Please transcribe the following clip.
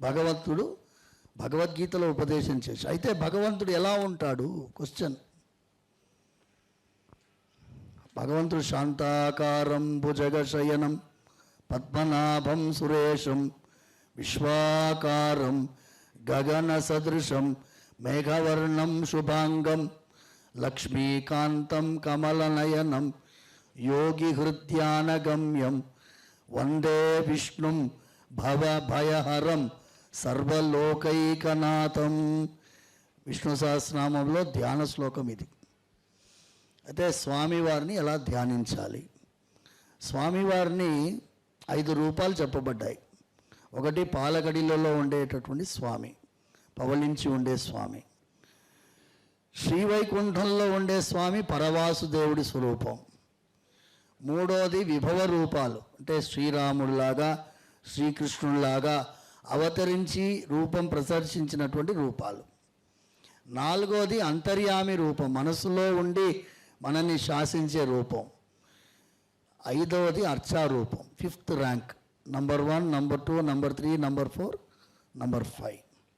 భగవంతుడు భగవద్గీతలో ఉపదేశం చేసి అయితే భగవంతుడు ఎలా ఉంటాడు? క్వశ్చన్ భగవంతుడు శాంతాకారం భుజగశయనం పద్మనాభం సురేషం విశ్వాకారం గగన సదృశం మేఘవర్ణం శుభాంగం లక్ష్మీకాంతం కమలనయనం యోగి హృద్యానగమ్యం వందే విష్ణుం భవ భయహరం సర్వలోకైకనాథం. విష్ణు సహస్రనామంలో ధ్యాన శ్లోకం ఇది. అయితే స్వామివారిని ఎలా ధ్యానించాలి? స్వామివారిని ఐదు రూపాలు చెప్పబడ్డాయి. ఒకటి పాలగడిలలో ఉండేటటువంటి స్వామి పవలించి ఉండే స్వామి. శ్రీవైకుంఠంలో ఉండే స్వామి పరవాసుదేవుడి స్వరూపం. మూడోది విభవ రూపాలు అంటే శ్రీరాముడిలాగా శ్రీకృష్ణుడిలాగా అవతరించి రూపం ప్రదర్శించినటువంటి రూపాలు. నాలుగోది అంతర్యామి రూపం మనసులో ఉండి మనల్ని శాసించే రూపం. ఐదవది అర్చారూపం fifth rank number one number two number three number four number five.